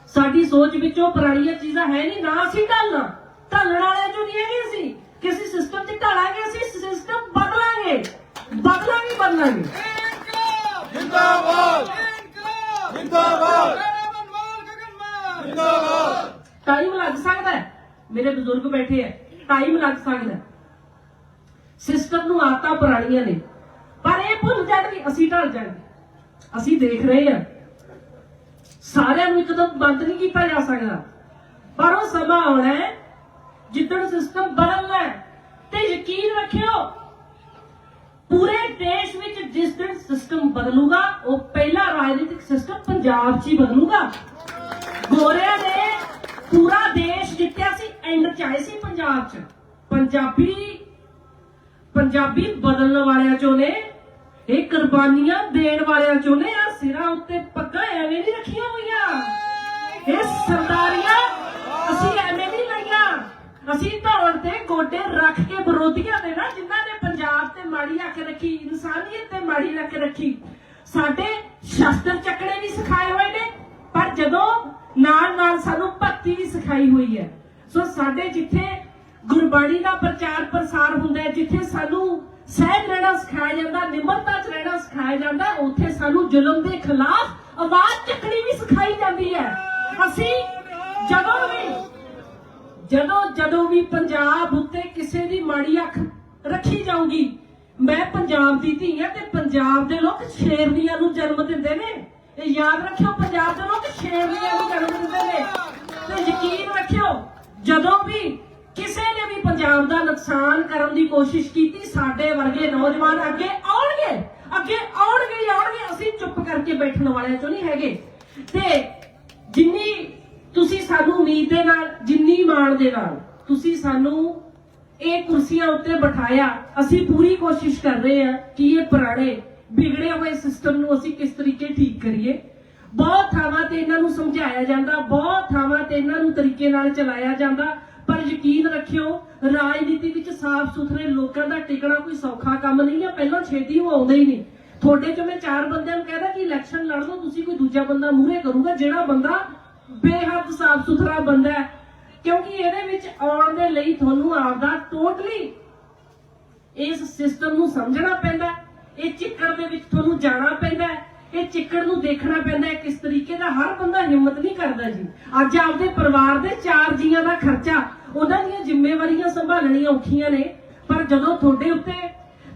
ਸਾਡੀ ਸੋਚ ਵਿੱਚੋਂ ਪੁਰਾਣੀਆਂ ਚੀਜ਼ਾਂ ਹੈ ਨਹੀਂ ਨਾ ਅਸੀਂ ਢਲਣਾ। ਢਲਣ ਵਾਲੇ ਚੋਂ ਨਹੀਂ ਹੈਗੇ ਅਸੀਂ। ਕਿਸੇ ਸਿਸਟਮ 'ਚ ਢਲਾਂਗੇ ਅਸੀਂ ਸਿਸਟਮ ਬਦਲਾਂਗੇ। ਬਦਲਾਂਗੇ ਬਦਲਾਂਗੇ। ਇਨਕਲਾਬ ਜਿੰਦਾਬਾਦ। ਜਿੰਦਾਬਾਦ। ਜਿੰਦਾਬਾਦ। ਟਾਈਮ ਲੱਗ ਸਕਦਾ ਮੇਰੇ ਬਜ਼ੁਰਗ ਬੈਠੇ ਹੈ। ਟਾਈਮ ਲੱਗ ਸਕਦਾ ਸਿਸਟਮ ਨੂੰ ਆਦਤਾਂ ਪੁਰਾਣੀਆਂ ਨੇ। ਪਰ ਇਹ ਭੁੱਲ ਜਾਣ ਵੀ ਅਸੀਂ ਢਲ ਜਾਣਗੇ। ਅਸੀਂ ਦੇਖ ਰਹੇ ਹਾਂ। ਸਾਰਿਆਂ ਨੂੰ ਇੱਕਦਮ ਬੰਦ ਨਹੀਂ ਕੀਤਾ ਜਾ ਸਕਦਾ। ਪਰ ਉਹ ਸਮਾਂ ਆਉਣਾ ਹੈ, ਜਿੱਦਣ ਸਿਸਟਮ ਬਦਲਣਾ ਤੇ ਯਕੀਨ ਰੱਖਿਓ, ਪੂਰੇ ਦੇਸ਼ ਵਿੱਚ ਜਿਸ ਦਿਨ ਸਿਸਟਮ ਬਦਲੂਗਾ, ਉਹ ਪਹਿਲਾ ਰਾਜਨੀਤਿਕ ਸਿਸਟਮ ਪੰਜਾਬ 'ਚ ਹੀ ਬਦਲੂਗਾ। ਗੋਰਿਆਂ ਨੇ ਪੂਰਾ ਦੇਸ਼ ਜਿੱਤਿਆ ਸੀ, ਐਂਡ ਚ ਆਏ ਸੀ ਪੰਜਾਬ 'ਚ। ਪੰਜਾਬੀ ਪੰਜਾਬੀ ਬਦਲਣ ਵਾਲਿਆਂ ਚੋਂ ਨੇ, ਇਹ ਕੁਰਬਾਨੀਆਂ ਦੇਣ ਵਾਲਿਆਂ ਚੋਂ ਨੇ ਆ ਸਿਰਾਂ ਉੱਤੇ ਪੱਗਾਂ ਐਵੇਂ ਨਹੀਂ ਰੱਖੀਆਂ ਹੋਈਆਂ। ਇਹ ਸਰਦਾਰੀਆਂ ਅਸੀਂ ਐਵੇਂ ਨਹੀਂ ਲਈਆਂ। ਅਸੀਂ ਧੌਣ ਤੇ ਗੋਡੇ ਰੱਖ ਕੇ ਵਿਰੋਧੀਆਂ ਦੇ ਨਾ, ਜਿਨ੍ਹਾਂ ਨੇ ਪੰਜਾਬ ਤੇ ਮਾੜੀ ਅੱਖ ਰੱਖੀ, ਇਨਸਾਨੀਅਤ ਤੇ ਮਾੜੀ ਅੱਖ ਰੱਖੀ, ਸਾਡੇ ਸ਼ਸਤਰ ਚੱਕਣੇ ਵੀ ਸਿਖਾਏ ਹੋਏ ਨੇ, ਪਰ ਜਦੋਂ ਨਾਲ ਨਾਲ ਸਾਨੂੰ ਭਗਤੀ ਵੀ ਸਿਖਾਈ ਹੋਈ ਹੈ। ਸੋ ਸਾਡੇ ਜਿੱਥੇ ਗੁਰਬਾਣੀ ਦਾ ਪ੍ਰਚਾਰ ਪ੍ਰਸਾਰ ਹੁੰਦਾ ਜਿੱਥੇ ਸਾਨੂੰ ਸਹਿਜ ਰਹਿਣਾ ਸਿਖਾਇਆ ਜਾਂਦਾ, ਨਿਮਰਤਾ ਚ ਰਹਿਣਾ ਸਿਖਾਇਆ ਜਾਂਦਾ, ਉੱਥੇ ਸਾਨੂੰ ਜ਼ੁਲਮ ਦੇ ਖਿਲਾਫ ਆਵਾਜ਼ ਚੱਕਣੀ ਵੀ ਸਿਖਾਈ ਜਾਂਦੀ ਹੈ। ਅਸੀਂ ਜਦੋਂ ਵੀ, ਜਦੋਂ ਜਦੋਂ ਵੀ ਪੰਜਾਬ ਉੱਤੇ ਕਿਸੇ ਦੀ ਮਾੜੀ ਅੱਖ ਰੱਖੀ ਜਾਊਗੀ, ਮੈਂ ਪੰਜਾਬ ਦੀ ਧੀ ਆ ਤੇ ਪੰਜਾਬ ਦੇ ਲੋਕ ਸ਼ੇਰਨੀਆਂ ਨੂੰ ਜਨਮ ਦਿੰਦੇ ਨੇ। ਇਹ ਯਾਦ ਰੱਖਿਓ, ਪੰਜਾਬ ਦੇ ਲੋਕ ਸ਼ੇਰਨੀਆਂ ਨੂੰ ਜਨਮ ਦਿੰਦੇ ਨੇ। ਤੇ ਯਕੀਨ ਰੱਖਿਓ, ਜਦੋਂ ਵੀ ਕਿਸੇ ਨੇ ਵੀ ਪੰਜਾਬ ਦਾ ਨੁਕਸਾਨ ਕਰਨ ਦੀ ਕੋਸ਼ਿਸ਼ ਕੀਤੀ, ਸਾਡੇ ਵਰਗੇ ਨੌਜਵਾਨ ਅੱਗੇ ਆਉਣਗੇ ਅੱਗੇ ਆਉਣਗੇ ਆਉਣਗੇ, ਅਸੀਂ ਚੁੱਪ ਕਰਕੇ ਬੈਠਣ ਵਾਲਿਆਂ ਚੋਂ ਨਹੀਂ ਹੈਗੇ। ਤੇ ਜਿੰਨੀ ਤੁਸੀਂ ਸਾਨੂੰ ਉਮੀਦ ਦੇ ਨਾਲ, ਜਿੰਨੀ ਮਾਣ ਦੇ ਨਾਲ ਤੁਸੀਂ ਸਾਨੂੰ ਇਹ ਕੁਰਸੀਆਂ ਉੱਤੇ ਬਿਠਾਇਆ, ਅਸੀਂ ਪੂਰੀ ਕੋਸ਼ਿਸ਼ ਕਰ ਰਹੇ ਹਾਂ ਕਿ ਇਹ ਪੁਰਾਣੇ, ਵਿਗੜੇ ਹੋਏ ਸਿਸਟਮ ਨੂੰ ਅਸੀਂ ਕਿਸ ਤਰੀਕੇ ਠੀਕ ਕਰੀਏ। ਬਹੁਤ ਥਾਵਾਂ ਤੇ ਇਹਨਾਂ ਨੂੰ ਸਮਝਾਇਆ ਜਾਂਦਾ, ਬਹੁਤ ਥਾਵਾਂ ਤੇ ਇਹਨਾਂ ਨੂੰ ਤਰੀਕੇ ਨਾਲ ਚਲਾਇਆ ਜਾਂਦਾ। ਪਰ ਯਕੀਨ ਰੱਖਿਓ, ਰਾਜਨੀਤੀ ਵਿੱਚ ਸਾਫ਼ ਸੁਥਰੇ ਲੋਕਾਂ ਦਾ ਟਿਕਣਾ ਕੋਈ ਸੌਖਾ ਕੰਮ ਨਹੀਂ ਹੈ ਪਹਿਲਾਂ ਛੇਤੀ ਉਹ ਆਉਂਦੇ ਹੀ ਨਹੀਂ। ਤੁਹਾਡੇ ਚੋਂ ਮੈਂ ਚਾਰ ਬੰਦਿਆਂ ਨੂੰ ਕਹਿੰਦਾ ਕਿ ਇਲੈਕਸ਼ਨ ਲੜ ਲਓ, ਤੁਸੀਂ ਕੋਈ ਦੂਜਾ ਬੰਦਾ ਮੂਹਰੇ ਕਰੂਗਾ, ਜਿਹੜਾ ਬੰਦਾ ਬੇਹੱਦ ਸਾਫ਼ ਸੁਥਰਾ ਬੰਦਾ ਹੈ। ਕਿਉਂਕਿ ਇਹਦੇ ਵਿੱਚ ਆਉਣ ਦੇ ਲਈ ਤੁਹਾਨੂੰ ਆਪਦਾ ਟੋਟਲੀ ਇਸ ਸਿਸਟਮ ਨੂੰ ਸਮਝਣਾ ਪੈਂਦਾ ਇਹ ਚਿੱਕੜ ਦੇ ਵਿੱਚ ਤੁਹਾਨੂੰ ਜਾਣਾ ਪੈਂਦਾ ਇਹ ਚਿੱਕੜ ਨੂੰ ਦੇਖਣਾ ਪੈਂਦਾ ਹੈ, ਕਿਸ ਤਰੀਕੇ ਦਾ ਹਰ ਬੰਦਾ ਹਿੰਮਤ ਨਹੀਂ ਕਰਦਾ ਜੀ। ਅੱਜ ਆਪਦੇ ਪਰਿਵਾਰ ਦੇ ਚਾਰ ਜੀਆਂ ਦਾ ਖਰਚਾ, ਉਹਨਾਂ ਦੀਆਂ ਜ਼ਿੰਮੇਵਾਰੀਆਂ ਸੰਭਾਲਣੀਆਂ ਔਖੀਆਂ ਨੇ, ਪਰ ਜਦੋਂ ਤੁਹਾਡੇ ਉੱਤੇ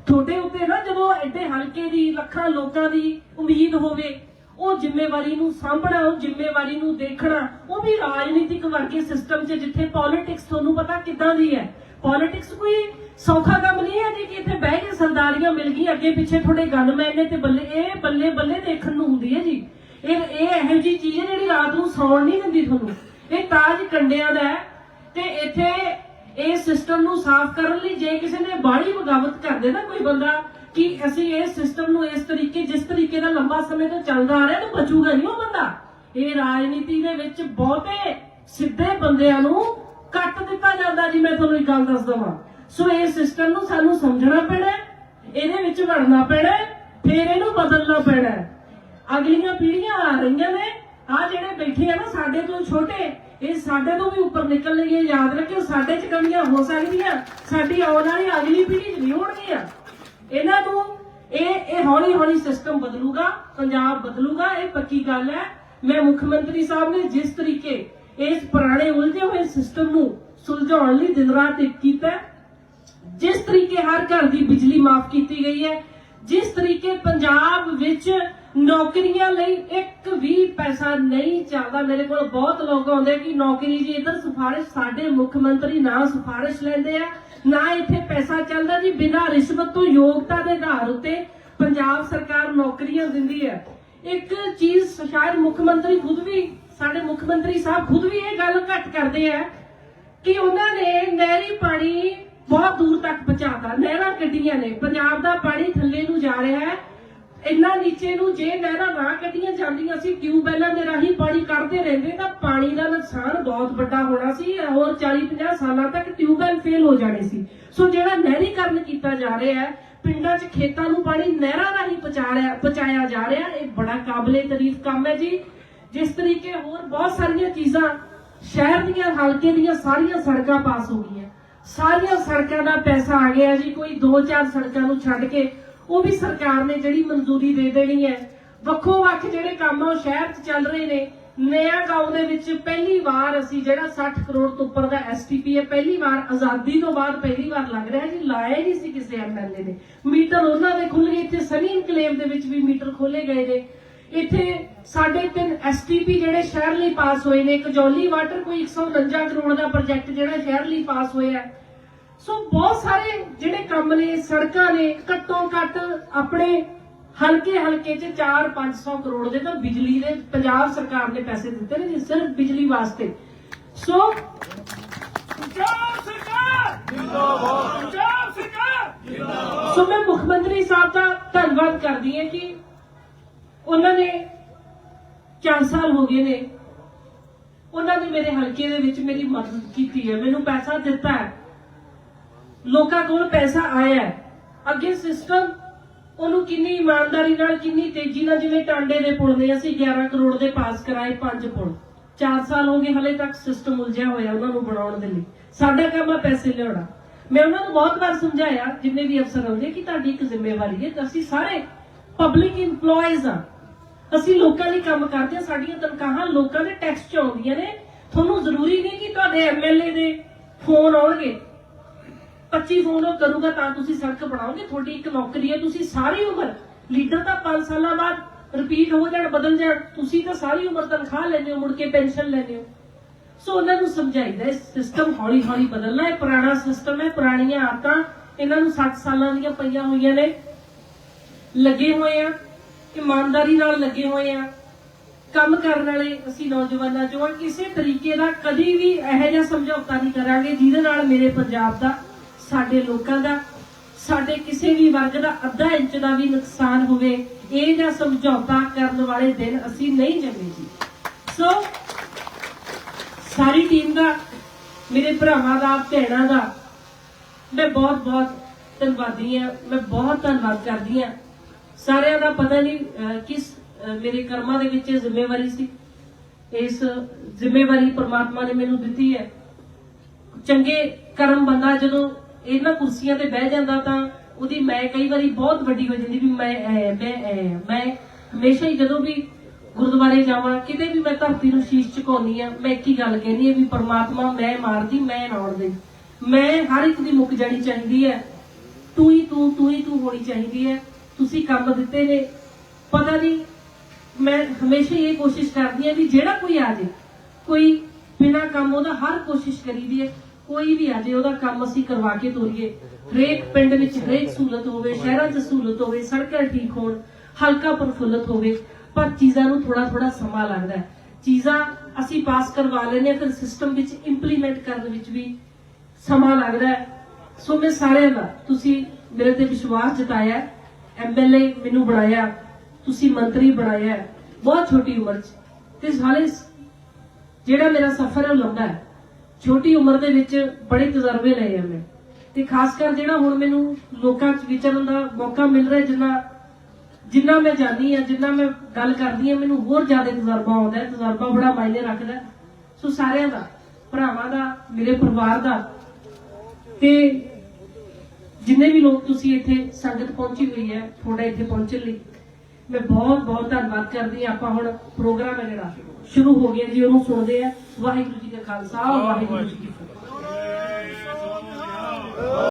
ਤੁਹਾਡੇ ਉੱਤੇ ਨਾ ਜਦੋਂ ਐਡੇ ਹਲਕੇ ਦੀ, ਲੱਖਾਂ ਲੋਕਾਂ ਦੀ ਉਮੀਦ ਹੋਵੇ, ਉਹ ਜ਼ਿੰਮੇਵਾਰੀ ਨੂੰ ਸਾਂਭਣਾ, ਉਹ ਜ਼ਿੰਮੇਵਾਰੀ ਨੂੰ ਦੇਖਣਾ, ਉਹ ਵੀ ਰਾਜਨੀਤਿਕ ਵਰਗੇ ਸਿਸਟਮ 'ਚ ਜਿੱਥੇ ਪੋਲਿਟਿਕਸ ਤੁਹਾਨੂੰ ਪਤਾ ਕਿੱਦਾਂ ਦੀ ਹੈ ਪੋਲਿਟਿਕਸ ਕੋਈ ਸੌਖਾ ਕੰਮ ਨਹੀਂ ਹੈ ਜੀ ਕਿ ਇੱਥੇ ਬਹਿ ਕੇ ਸਰਦਾਰੀਆਂ ਮਿਲ ਗਈਆਂ, ਅੱਗੇ ਪਿੱਛੇ ਤੁਹਾਡੇ ਗਨਮੈਨ ਨੇ ਤੇ ਬੱਲੇ, ਇਹ ਬੱਲੇ ਬੱਲੇ ਦੇਖਣ ਨੂੰ ਹੁੰਦੀ ਹੈ ਜੀ। ਇਹ ਇਹ ਇਹੋ ਜੀ ਚੀਜ਼ ਹੈ ਜਿਹੜੀ ਰਾਤ ਨੂੰ ਸੌਣ ਨਹੀਂ ਦਿੰਦੀ ਤੁਹਾਨੂੰ। ਇਹ ਤਾਜ ਕੰਡਿਆਂ ਦਾ ਹੈ ਤੇ ਇੱਥੇ ਇਹ ਸਿਸਟਮ ਨੂੰ ਸਾਫ਼ ਕਰਨ ਲਈ ਜੇ ਕਿਸੇ ਨੇ ਬਾਹਲੀ ਬਗਾਵਤ ਕਰਦੇ ਨਾ ਕੋਈ ਬੰਦਾ ਕਿ ਅਸੀਂ ਇਹ ਸਿਸਟਮ ਨੂੰ ਇਸ ਤਰੀਕੇ, ਜਿਸ ਤਰੀਕੇ ਦਾ ਲੰਬਾ ਸਮੇਂ ਤੋਂ ਚੱਲਦਾ ਆ ਰਿਹਾ ਤਾਂ ਬਚੂਗਾ ਨਹੀਂ ਉਹ ਬੰਦਾ। ਇਹ ਰਾਜਨੀਤੀ ਦੇ ਵਿੱਚ ਬਹੁਤੇ ਸਿੱਧੇ ਬੰਦਿਆਂ ਨੂੰ ਕੱਟ ਦਿੱਤਾ ਜਾਂਦਾ ਜੀ, ਮੈਂ ਤੁਹਾਨੂੰ ਇੱਕ ਗੱਲ ਦੱਸ ਦਵਾਂ। ਸੋ ਇਹ ਸਿਸਟਮ ਨੂੰ ਸਾਨੂੰ ਸਮਝਣਾ ਪੈਣਾ ਇਹਦੇ ਵਿੱਚ ਵੜਨਾ ਪੈਣਾ ਫਿਰ ਇਹਨੂੰ ਬਦਲਣਾ ਪੈਣਾ ਅਗਲੀਆਂ ਪੀੜ੍ਹੀਆਂ ਆ ਰਹੀਆਂ ਨੇ ਆ ਜਿਹੜੇ ਬੈਠੇ ਆ ਨਾ ਸਾਡੇ ਤੋਂ ਛੋਟੇ, ਇਹ ਸਾਡੇ ਤੋਂ ਵੀ ਉੱਪਰ ਨਿਕਲਣਗੇ, ਯਾਦ ਰੱਖਿਓ, ਸਾਡੇ 'ਚ ਕਮੀਆਂ ਹੋ ਸਕਦੀਆਂ, ਸਾਡੀ ਆਉਣ ਵਾਲੀ ਅਗਲੀ ਪੀੜ੍ਹੀ 'ਚ ਨਹੀਂ ਹੋਣਗੀਆਂ। ਇਹਨਾਂ ਨੂੰ ਇਹ ਇਹ ਹੌਲੀ ਹੌਲੀ ਸਿਸਟਮ ਬਦਲੂਗਾ, ਪੰਜਾਬ ਬਦਲੂਗਾ, ਇਹ ਪੱਕੀ ਗੱਲ ਹੈ। ਮੈਂ ਮੁੱਖ ਮੰਤਰੀ ਸਾਹਿਬ ਨੇ ਜਿਸ ਤਰੀਕੇ ਇਸ ਪੁਰਾਣੇ ਉਲਝੇ ਹੋਏ ਸਿਸਟਮ ਨੂੰ ਸੁਲਝਾਉਣ ਲਈ ਦਿਨ ਰਾਤ ਇੱਕ ਕੀਤਾ ਜਿਸ ਤਰੀਕੇ ਹਰ ਘਰ ਦੀ ਬਿਜਲੀ ਮਾਫ ਕੀਤੀ ਗਈ ਹੈ, ਜਿਸ ਤਰੀਕੇ ਪੰਜਾਬ ਵਿੱਚ ਨੌਕਰੀਆਂ ਲਈ ਇੱਕ ਵੀ ਪੈਸਾ ਨਹੀਂ ਚੱਲਦਾ, ਮੇਰੇ ਕੋਲ ਬਹੁਤ ਲੋਕ ਆਉਂਦੇ ਕਿ ਨੌਕਰੀ ਜੀ ਇਧਰ ਸਿਫਾਰਿਸ਼ ਸਾਡੇ ਮੁੱਖ ਮੰਤਰੀ ਨਾ ਸਿਫਾਰਿਸ਼ ਲੈਂਦੇ ਆ, ਨਾ ਇੱਥੇ ਪੈਸਾ ਚੱਲਦਾ ਜੀ, ਬਿਨਾਂ ਰਿਸ਼ਵਤ ਤੋਂ ਯੋਗਤਾ ਦੇ ਆਧਾਰ ਉਤੇ ਪੰਜਾਬ ਸਰਕਾਰ ਨੌਕਰੀਆਂ ਦਿੰਦੀ ਹੈ। ਇੱਕ ਚੀਜ਼ ਸ਼ਾਇਦ ਮੁੱਖ ਮੰਤਰੀ ਖੁਦ ਵੀ ਸਾਡੇ ਮੁੱਖ ਮੰਤਰੀ ਸਾਹਿਬ ਖੁਦ ਵੀ ਇਹ ਗੱਲ ਘੱਟ ਕਰਦੇ ਆ ਕਿ ਉਹਨਾਂ ਨੇ ਨਹਿਰੀ ਪਾਣੀ ਬਹੁਤ ਦੂਰ ਤੱਕ ਪਹੁੰਚਾਤਾ। ਨਹਿਰਾਂ ਕੱਢੀਆਂ ਨੇ। ਪੰਜਾਬ ਦਾ ਪਾਣੀ ਥੱਲੇ ਨੂੰ ਜਾ ਰਿਹਾ ਹੈ। ਇੰਨਾ ਨੀਚੇ ਨੂੰ ਜੇ ਨਹਿਰਾਂ ਨਾ ਕੱਢੀਆਂ ਜਾਂਦੀਆਂ ਸੀ ਟਿਊਬਵੈਲਾਂ ਦੇ ਰਾਹੀਂ ਪਾਣੀ ਕੱਢਦੇ ਰਹਿੰਦੇ, ਤਾਂ ਪਾਣੀ ਦਾ ਨੁਕਸਾਨ ਬਹੁਤ ਵੱਡਾ ਹੋਣਾ ਸੀ। ਹੋਰ 40 50 ਸਾਲਾਂ ਤੱਕ ਟਿਊਬਵੈਲ ਫੇਲ ਹੋ ਜਾਣੇ ਸੀ। ਸੋ ਜਿਹੜਾ ਨਹਿਰੀਕਰਨ ਕੀਤਾ ਜਾ ਰਿਹਾ ਹੈ, ਪਿੰਡਾਂ 'ਚ ਖੇਤਾਂ ਨੂੰ ਪਾਣੀ ਨਹਿਰਾਂ ਰਾਹੀਂ ਪਹੁੰਚਾਇਆ ਪਹੁੰਚਾਇਆ ਜਾ ਰਿਹਾ, ਇਹ ਬੜਾ ਕਾਬਲੇ ਤਾਰੀਫ ਕੰਮ ਹੈ ਜੀ। ਜਿਸ ਤਰੀਕੇ ਹੋਰ ਬਹੁਤ ਸਾਰੀਆਂ ਚੀਜ਼ਾਂ ਸ਼ਹਿਰ ਦੀਆਂ, ਹਲਕੇ ਦੀਆਂ ਸਾਰੀਆਂ ਸੜਕਾਂ ਪਾਸ ਹੋ ਗਈਆਂ। ਸਾਰੀਆਂ ਸੜਕਾਂ ਦਾ ਪੈਸਾ ਆ ਗਿਆ ਜੀ, ਕੋਈ 2-4 ਸੜਕਾਂ ਨੂੰ ਛੱਡ ਕੇ, ਉਹ ਵੀ ਸਰਕਾਰ ਨੇ ਜਿਹੜੀ ਮਨਜ਼ੂਰੀ ਦੇ ਦੇਣੀ ਹੈ। ਵੱਖੋ ਵੱਖ ਜਿਹੜੇ ਕੰਮ ਉਹ ਸ਼ਹਿਰ 'ਚ ਚੱਲ ਰਹੇ ਨੇ ਨਇਆ ਗਾਉਂ ਦੇ ਵਿੱਚ ਪਹਿਲੀ ਵਾਰ ਅਸੀਂ ਜਿਹੜਾ 60 ਕਰੋੜ ਤੋਂ ਉੱਪਰ ਦਾ ਐਸਟੀਪੀ ਹੈ, ਪਹਿਲੀ ਵਾਰ, ਆਜ਼ਾਦੀ ਤੋਂ ਬਾਅਦ ਪਹਿਲੀ ਵਾਰ ਲੱਗ ਰਿਹਾ ਜੀ, ਲਾਇਆ ਹੀ ਨਹੀਂ ਸੀ ਕਿਸੇ ਐਮਐਲਏ ਨੇ। ਮੀਟਰ ਉਹਨਾਂ ਦੇ ਖੁੱਲ ਗਏ, ਇੱਥੇ ਸਨੀ ਇਨਕਲੇਵ ਦੇ ਵਿੱਚ ਵੀ ਮੀਟਰ ਖੋਲੇ ਗਏ ਨੇ। ਇੱਥੇ ਸਾਡੇ ਤਿੰਨ ਐਸਟੀਪੀ ਜਿਹੜੇ ਸ਼ਹਿਰ ਲਈ ਪਾਸ ਹੋਏ ਨੇ ਕਜੌਲੀ ਵਾਟਰ ਕੋਈ 149 ਕਰੋੜ ਦਾ ਪ੍ਰੋਜੈਕਟ ਜਿਹੜਾ ਸ਼ਹਿਰ ਲਈ ਪਾਸ ਹੋਇਆ। ਸੋ ਬਹੁਤ ਸਾਰੇ ਜਿਹੜੇ ਕੰਮ ਨੇ ਸੜਕਾਂ ਨੇ ਘੱਟੋ ਘੱਟ ਆਪਣੇ ਹਲਕੇ ਹਲਕੇ ਚ 4-500 ਕਰੋੜ ਦੇ ਤਾਂ ਬਿਜਲੀ ਦੇ ਪੰਜਾਬ ਸਰਕਾਰ ਨੇ ਪੈਸੇ ਦਿੱਤੇ ਨੇ ਸਿਰਫ ਬਿਜਲੀ ਵਾਸਤੇ। ਸੋ ਪੰਜਾਬ ਸਰਕਾਰ! ਜਿੰਦਾਬਾਦ। ਪੰਜਾਬ ਸਰਕਾਰ! ਸੋ ਮੈਂ ਮੁੱਖ ਮੰਤਰੀ ਸਾਹਿਬ ਦਾ ਧੰਨਵਾਦ ਕਰਦੀ ਹਾਂ ਕਿ ਉਹਨਾਂ ਨੇ 4 ਸਾਲ ਹੋ ਗਏ ਨੇ। ਉਹਨਾਂ ਨੇ ਮੇਰੇ ਹਲਕੇ ਦੇ ਵਿੱਚ ਮੇਰੀ ਮਦਦ ਕੀਤੀ ਹੈ। ਮੈਨੂੰ ਪੈਸਾ ਦਿੱਤਾ ਹੈ। ਲੋਕਾਂ ਕੋਲ ਪੈਸਾ ਆਇਆ ਹੈ। ਅੱਗੇ ਸਿਸਟਮ ਉਹਨੂੰ ਕਿੰਨੀ ਇਮਾਨਦਾਰੀ ਨਾਲ, ਕਿੰਨੀ ਤੇਜ਼ੀ ਨਾਲ ਜਿਵੇਂ ਟਾਂਡੇ ਦੇ ਪੁਲ ਨੇ ਅਸੀਂ 11 ਕਰੋੜ ਦੇ ਪਾਸ ਕਰਾਏ ਪੰਜ ਪੁਲ। 4 ਸਾਲ ਹੋ ਗਏ ਹਲੇ ਤੱਕ ਸਿਸਟਮ ਉਲਝਿਆ ਹੋਇਆ ਉਹਨਾਂ ਨੂੰ ਬਣਾਉਣ ਦੇ ਲਈ। ਸਾਡਾ ਕੰਮ ਆ ਪੈਸੇ ਲਿਆਉਣਾ। ਮੈਂ ਉਹਨਾਂ ਨੂੰ ਬਹੁਤ ਵਾਰ ਸਮਝਾਇਆ, ਜਿੰਨੇ ਵੀ ਅਫਸਰ ਆਉਂਦੇ ਕਿ ਤੁਹਾਡੀ ਇੱਕ ਜ਼ਿੰਮੇਵਾਰੀ ਹੈ ਅਸੀਂ ਸਾਰੇ ਪਬਲਿਕ EMPLOYEES ਆ ਅਸੀਂ ਲੋਕਾਂ ਲਈ ਕੰਮ ਕਰਦੇ ਹਾਂ, ਸਾਡੀਆਂ ਤਨਖਾਹਾਂ ਲੋਕਾਂ ਦੇ ਟੈਕਸ ਚ ਆਉਂਦੀਆਂ ਨੇ। ਤੁਹਾਨੂੰ ਜ਼ਰੂਰੀ ਨਹੀਂ ਕਿ ਤੁਹਾਡੇ ਐਮਐਲਏ ਦੇ ਫੋਨ ਆਉਣਗੇ। 25 ਫੋਨ ਉਹ ਕਰੂਗਾ ਤਾਂ ਤੁਸੀਂ ਸੜਕ ਬਣਾਓਗੇ, ਤੁਹਾਡੀ ਇੱਕ ਨੌਕਰੀ ਹੈ, ਤੁਸੀਂ ਸਾਰੀ ਉਮਰ, ਲੀਡਰ ਤਾਂ 5 ਸਾਲਾਂ ਬਾਅਦ ਰਿਪੀਟ ਹੋ ਜਾਣ, ਬਦਲ ਜਾਣ, ਤੁਸੀਂ ਤਾਂ ਸਾਰੀ ਉਮਰ ਤਨਖਾਹ ਲੈਂਦੇ ਹੋ, ਮੁੜ ਕੇ ਪੈਨਸ਼ਨ ਲੈਂਦੇ ਹੋ। ਸੋ ਉਹਨਾਂ ਨੂੰ ਸਮਝਾਈਦਾ, ਇਹ ਸਿਸਟਮ ਹੌਲੀ ਹੌਲੀ ਬਦਲਣਾ ਹੈ ਪੁਰਾਣਾ ਸਿਸਟਮ ਹੈ, ਪੁਰਾਣੀਆਂ ਆਦਤਾਂ ਇਹਨਾਂ ਨੂੰ 60 ਸਾਲਾਂ ਦੀਆਂ ਪਈਆਂ ਹੋਈਆਂ ਨੇ, ਲੱਗੇ ਹੋਏ ਆ। ਇਮਾਨਦਾਰੀ ਨਾਲ ਲੱਗੇ ਹੋਏ ਆ। ਕੰਮ ਕਰਨ ਵਾਲੇ ਅਸੀਂ ਨੌਜਵਾਨਾਂ ਜੋ ਕਿਸੇ ਤਰੀਕੇ ਦਾ ਕਦੀ ਵੀ ਇਹੋ ਜਿਹਾ ਸਮਝੌਤਾ ਨਹੀਂ ਕਰਾਂਗੇ ਜਿਹਦੇ ਨਾਲ ਮੇਰੇ ਪੰਜਾਬ ਦਾ, ਸਾਡੇ ਲੋਕਾਂ ਦਾ, ਸਾਡੇ ਕਿਸੇ ਵੀ ਵਰਗ ਦਾ ਅੱਧਾ ਇੰਚ ਦਾ ਵੀ ਨੁਕਸਾਨ ਹੋਵੇ, ਇਹ ਜਿਹਾ ਸਮਝੌਤਾ ਕਰਨ ਵਾਲੇ ਦਿਨ ਅਸੀਂ ਨਹੀਂ ਜੰਮੇ ਜੀ। ਸੋ ਸਾਰੀ ਟੀਮ ਦਾ, ਮੇਰੇ ਭਰਾਵਾਂ ਦਾ, ਭੈਣਾਂ ਦਾ, ਮੈਂ ਬਹੁਤ ਬਹੁਤ ਧੰਨਵਾਦੀ ਹਾਂ, ਮੈਂ ਬਹੁਤ ਧੰਨਵਾਦ ਕਰਦੀ ਹਾਂ। ਸਾਰਿਆਂ ਦਾ ਪਤਾ ਨਹੀਂ ਕਿਸ ਮੇਰੇ ਕਰਮਾਂ ਦੇ ਵਿੱਚ ਇਹ ਜ਼ਿੰਮੇਵਾਰੀ ਸੀ। ਇਸ ਜ਼ਿੰਮੇਵਾਰੀ ਪ੍ਰਮਾਤਮਾ ਨੇ ਮੈਨੂੰ ਦਿੱਤੀ ਹੈ। ਚੰਗੇ ਕਰਮ ਬੰਦਾ ਜਦੋਂ ਇਹਨਾਂ ਕੁਰਸੀਆਂ ਤੇ ਬਹਿ ਜਾਂਦਾ ਤਾਂ ਉਹਦੀ ਮੈਂ ਕਈ ਵਾਰੀ ਬਹੁਤ ਵੱਡੀ ਹੋ ਜਾਂਦੀ ਵੀ ਮੈਂ, ਐ, ਮੈਂ ਮੈਂ ਹਮੇਸ਼ਾ ਹੀ ਜਦੋਂ ਵੀ ਗੁਰਦੁਆਰੇ ਜਾਵਾਂ, ਕਿਤੇ ਵੀ ਮੈਂ ਧਰਤੀ ਨੂੰ ਸ਼ੀਸ਼ ਝੁਕਾਉਣੀ ਆ ਮੈਂ ਇੱਕ ਹੀ ਗੱਲ ਕਹਿੰਦੀ ਆ ਵੀ ਪ੍ਰਮਾਤਮਾ ਮੈਂ ਮਾਰਦੀ, ਮੈਂ ਨਾਉਣ ਦੇ ਮੈਂ ਹਰ ਇੱਕ ਦੀ ਮੁੱਕ ਜਾਣੀ ਚਾਹੀਦੀ ਹੈ। ਤੂੰ ਹੀ ਤੂੰ ਤੂੰ ਹੀ ਤੂੰ ਹੋਣੀ ਚਾਹੀਦੀ ਹੈ। ਤੁਸੀਂ ਕੰਮ ਦਿੱਤੇ ਨੇ। ਪਤਾ ਨਹੀਂ, ਮੈਂ ਹਮੇਸ਼ਾ ਇਹ ਕੋਸ਼ਿਸ਼ ਕਰਦੀ ਆ ਵੀ ਜਿਹੜਾ ਕੋਈ ਆ ਜੇ, ਕੋਈ ਬਿਨਾ ਕੰਮ ਉਹਦਾ ਹਰ ਕੋਸ਼ਿਸ਼ ਕਰੀਦੀ ਹੈ। ਕੋਈ ਵੀ ਆ ਜੇ, ਉਹਦਾ ਕੰਮ ਅਸੀਂ ਕਰਵਾ ਕੇ ਤੋਰੀਏ। ਹਰੇਕ ਪਿੰਡ ਵਿੱਚ ਹਰੇਕ ਸਹੂਲਤ ਹੋਵੇ, ਸ਼ਹਿਰਾਂ 'ਚ ਸਹੂਲਤ ਹੋਵੇ, ਸੜਕਾਂ ਠੀਕ ਹੋਣ, ਹਲਕਾ ਪ੍ਰਫੁੱਲਤ ਹੋਵੇ, ਪਰ ਚੀਜ਼ਾਂ ਨੂੰ ਥੋੜਾ ਥੋੜਾ ਸਮਾਂ ਲੱਗਦਾ ਹੈ। ਚੀਜ਼ਾਂ ਅਸੀਂ ਪਾਸ ਕਰਵਾ ਲੈਂਦੇ ਹਾਂ, ਫਿਰ ਸਿਸਟਮ ਵਿੱਚ ਇੰਪਲੀਮੈਂਟ ਕਰਨ ਵਿੱਚ ਵੀ ਸਮਾਂ ਲੱਗਦਾ ਹੈ। ਸੋ ਮੈਂ ਸਾਰਿਆਂ ਦਾ, ਤੁਸੀਂ ਮੇਰੇ ਤੇ ਵਿਸ਼ਵਾਸ ਜਤਾਇਆ ਐਮਐਲਏ ਮੈਨੂੰ ਬਣਾਇਆ, ਤੁਸੀਂ ਮੰਤਰੀ ਬਣਾਇਆ ਬਹੁਤ ਛੋਟੀ ਉਮਰ 'ਚ। ਤੇ ਹਾਲੇ ਜਿਹੜਾ ਮੇਰਾ ਸਫ਼ਰ ਹੈ ਉਹ ਲੰਬਾ ਹੈ। ਛੋਟੀ ਉਮਰ ਦੇ ਵਿੱਚ ਬੜੇ ਤਜਰਬੇ ਲਏ ਆ ਮੈਂ। ਤੇ ਖਾਸ ਕਰ ਜਿਹੜਾ ਹੁਣ ਮੈਨੂੰ ਲੋਕਾਂ 'ਚ ਵਿਚਰਨ ਦਾ ਮੌਕਾ ਮਿਲ ਰਿਹਾ ਜਿੰਨਾ ਜਿੰਨਾ ਮੈਂ ਜਾਣੀ ਆ, ਜਿੰਨਾ ਮੈਂ ਗੱਲ ਕਰਦੀ ਆ, ਮੈਨੂੰ ਹੋਰ ਜ਼ਿਆਦਾ ਤਜਰਬਾ ਆਉਂਦਾ ਹੈ। ਤਜਰਬਾ ਬੜਾ ਮਾਇਨੇ ਰੱਖਦਾ ਸੋ ਸਾਰਿਆਂ ਦਾ, ਭਰਾਵਾਂ ਦਾ, ਮੇਰੇ ਪਰਿਵਾਰ ਦਾ, ਤੇ ਜਿੰਨੇ ਵੀ ਲੋਕ ਤੁਸੀਂ ਇੱਥੇ ਸੰਗਤ ਪਹੁੰਚੀ ਹੋਈ ਹੈ, ਤੁਹਾਡਾ ਇੱਥੇ ਪਹੁੰਚਣ ਲਈ, ਮੈਂ ਬਹੁਤ ਬਹੁਤ ਧੰਨਵਾਦ ਕਰਦੀ ਹਾਂ। ਆਪਾਂ ਹੁਣ ਪ੍ਰੋਗਰਾਮ ਹੈ ਜਿਹੜਾ, ਸ਼ੁਰੂ ਹੋ ਗਿਆ ਜੀ, ਉਹਨੂੰ ਸੁਣਦੇ ਆ ਵਾਹਿਗੁਰੂ ਜੀ ਕਾ ਖਾਲਸਾ, ਵਾਹਿਗੁਰੂ ਜੀ ਕੀ ਫਤਿਹ।